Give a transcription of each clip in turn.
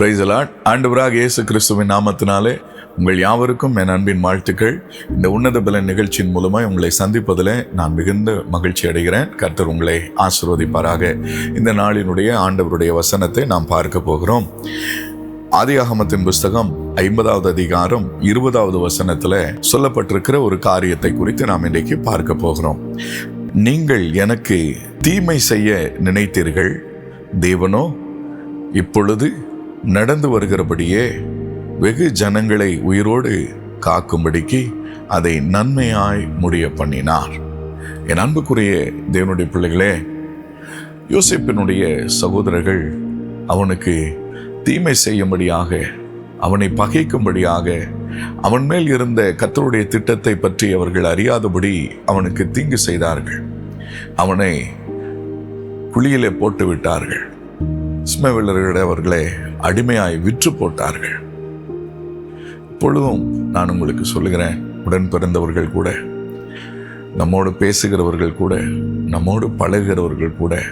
பிரைசலாட் ஆண்டவராக இயேசு கிறிஸ்துவின் நாமத்தினாலே உங்கள் யாவருக்கும் என் அன்பின் வாழ்த்துக்கள். இந்த உன்னத பலன் நிகழ்ச்சியின் மூலமாக உங்களை சந்திப்பதில் நான் மிகுந்த மகிழ்ச்சி அடைகிறேன். கர்த்தர் உங்களை ஆசிர்வதிப்பாராக. இந்த நாளினுடைய ஆண்டவருடைய வசனத்தை நாம் பார்க்க போகிறோம். ஆதியாகமத்தின் புஸ்தகம் ஐம்பதாவது அதிகாரம் இருபதாவது வசனத்தில் சொல்லப்பட்டிருக்கிற ஒரு காரியத்தை குறித்து நாம் இன்றைக்கு பார்க்க போகிறோம். நீங்கள் எனக்கு தீமை செய்ய நினைத்தீர்கள். தேவனோ இப்பொழுது நடந்து வருகிறபடியே வெகு ஜனங்களை உயிரோடு காக்கும்படிக்கு அதை நன்மையாய் முடிய பண்ணினார். என் அன்புக்குரிய தேவனுடைய பிள்ளைகளே யோசிப்பினுடைய சகோதரர்கள் அவனுக்கு தீமை செய்யும்படியாக அவனை பகைக்கும்படியாக அவன் மேல் இருந்த கத்தருடைய திட்டத்தை பற்றி அவர்கள் அறியாதபடி அவனுக்கு தீங்கு செய்தார்கள். அவனை குழியிலே போட்டு விட்டார்கள் இஸ்மவேலர்களை அவர்களை அடிமையாய் விற்று போட்டார்கள். இப்பொழுதும் நான் உங்களுக்கு சொல்லுகிறேன் உடன் பிறந்தவர்கள் கூட நம்மோடு பேசுகிறவர்கள் கூட நம்மோடு பழகுகிறவர்கள் கூட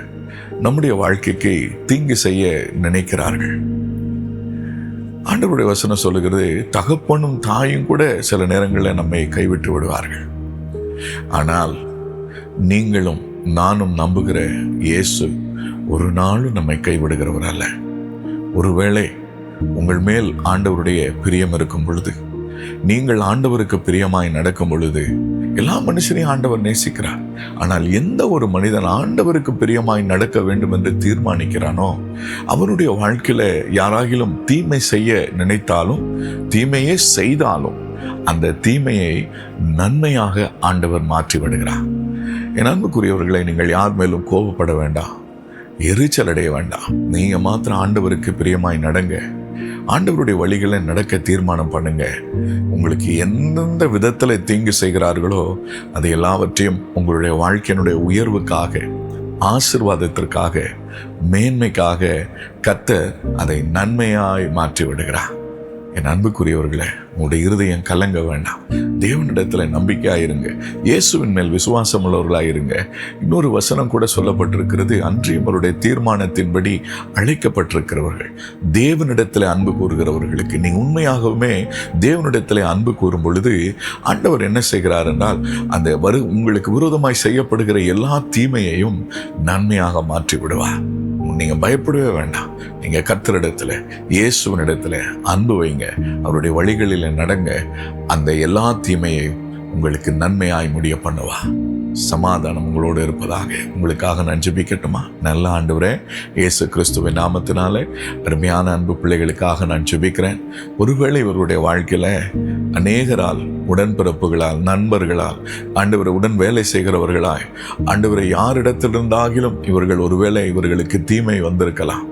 நம்முடைய வாழ்க்கைக்கு தீங்கு செய்ய நினைக்கிறார்கள். ஆண்டவருடைய வசனம் சொல்லுகிறது தகப்பனும் தாயும் கூட சில நேரங்களில் நம்மை கைவிட்டு விடுவார்கள். ஆனால் நீங்களும் நானும் நம்புகிற இயேசு ஒரு நாளும் நம்மை கைவிடுகிறவர் அல்ல ஒருவேளை உங்கள் மேல் ஆண்டவருடைய பிரியம் இருக்கும் பொழுது நீங்கள் ஆண்டவருக்கு பிரியமாய் நடக்கும் பொழுது எல்லா மனுஷனையும் ஆண்டவர் நேசிக்கிறார். ஆனால் எந்த ஒரு மனிதன் ஆண்டவருக்கு பிரியமாய் நடக்க வேண்டும் என்று தீர்மானிக்கிறானோ அவனுடைய வாழ்க்கையில யாராகிலும் தீமை செய்ய நினைத்தாலும் தீமையே செய்தாலும் அந்த தீமையை நன்மையாக ஆண்டவர் மாற்றி விடுகிறார் என் அன்புக்குரியவர்களை நீங்கள் யார் மேலும் கோபப்பட வேண்டாம். எரிச்சல் அடைய வேண்டாம். நீங்க மாத்திரம் ஆண்டவருக்கு பிரியமாய் நடங்க. ஆண்டவருடைய வழிகளை நடக்க தீர்மானம் பண்ணுங்க. உங்களுக்கு எந்தெந்த விதத்தில் தீங்கு செய்கிறார்களோ அது எல்லாவற்றையும் உங்களுடைய வாழ்க்கையினுடைய உயர்வுக்காக ஆசிர்வாதத்திற்காக மேன்மைக்காக கத்த அதை நன்மையாய் மாற்றி விடுகிறார் என் அன்புக்குரியவர்களே உங்களுடைய இருதயம் கலங்க வேண்டாம். தேவனிடத்தில் நம்பிக்கையாயிருங்க. இயேசுவின் மேல் விசுவாசம் உள்ளவர்களா இருங்க இன்னொரு வசனம் கூட சொல்லப்பட்டிருக்கிறது. அன்றியும் அவருடைய தீர்மானத்தின்படி அழைக்கப்பட்டிருக்கிறவர்கள். தேவனிடத்தில் அன்பு கூறுகிறவர்களுக்கு நீ உண்மையாகவுமே தேவனிடத்தில் அன்பு கூறும் பொழுது ஆண்டவர் என்ன செய்கிறார் என்றால் அந்த வரு உங்களுக்கு விரோதமாய் செய்யப்படுகிற எல்லா தீமையையும் நன்மையாக மாற்றி விடுவார் நீங்கள் பயப்படவே வேண்டாம். நீங்க கத்தரிடத்துல இயேசுவனிடத்துல அன்பு வைங்க. அவருடைய வழிகளில் நடங்க. அந்த எல்லா தீமையையும் உங்களுக்கு நன்மையாய் முடிய பண்ணுவா சமாதானம் உங்களோடு இருப்பதாக உங்களுக்காக நான் ஜெபிக்கட்டுமா? நல்ல ஆண்டவரே இயேசு கிறிஸ்துவின் நாமத்தினாலே அருமையான அன்பு பிள்ளைகளுக்காக நான் ஜெபிக்கிறேன். ஒருவேளை இவருடைய வாழ்க்கையில் அநேகரால் உடன்பிறப்புகளால் நண்பர்களால் ஆண்டவரை உடன் வேலை செய்கிறவர்களாய் ஆண்டவரை யாரிடத்திலிருந்தாகிலும் இவர்கள் ஒருவேளை இவர்களுக்கு தீமை வந்திருக்கலாம்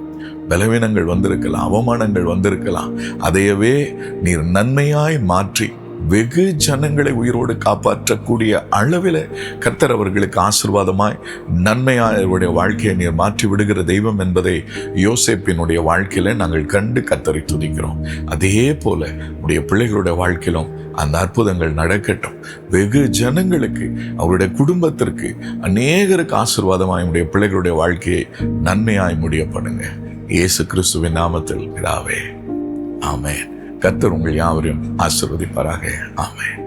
பலவீனங்கள் வந்திருக்கலாம் அவமானங்கள் வந்திருக்கலாம். அதையவே நீர் நன்மையாய் மாற்றி வெகு ஜனங்களை உயிரோடு காப்பாற்றக்கூடிய அளவில் கர்த்தர் அவர்களுக்கு ஆசிர்வாதமாய் நன்மையாய் அவருடைய வாழ்க்கையை நீர் மாற்றி விடுகிற தெய்வம் என்பதை யோசேப்பினுடைய வாழ்க்கையில நாங்கள் கண்டு கத்தரை துதிக்கிறோம். அதே போல உடைய பிள்ளைகளுடைய வாழ்க்கையிலும் அந்த அற்புதங்கள் நடக்கட்டும். வெகு ஜனங்களுக்கு அவருடைய குடும்பத்திற்கு அநேகருக்கு ஆசிர்வாதமாய் உடைய பிள்ளைகளுடைய வாழ்க்கையை நன்மையாய் முடிய பண்ணுங்க இயேசு கிறிஸ்துவின் நாமத்தில் பிதாவே. ஆமென். கத்தர் உங்கள் யாவரையும் ஆசிர்வதிப்பாராக. ஆமாம்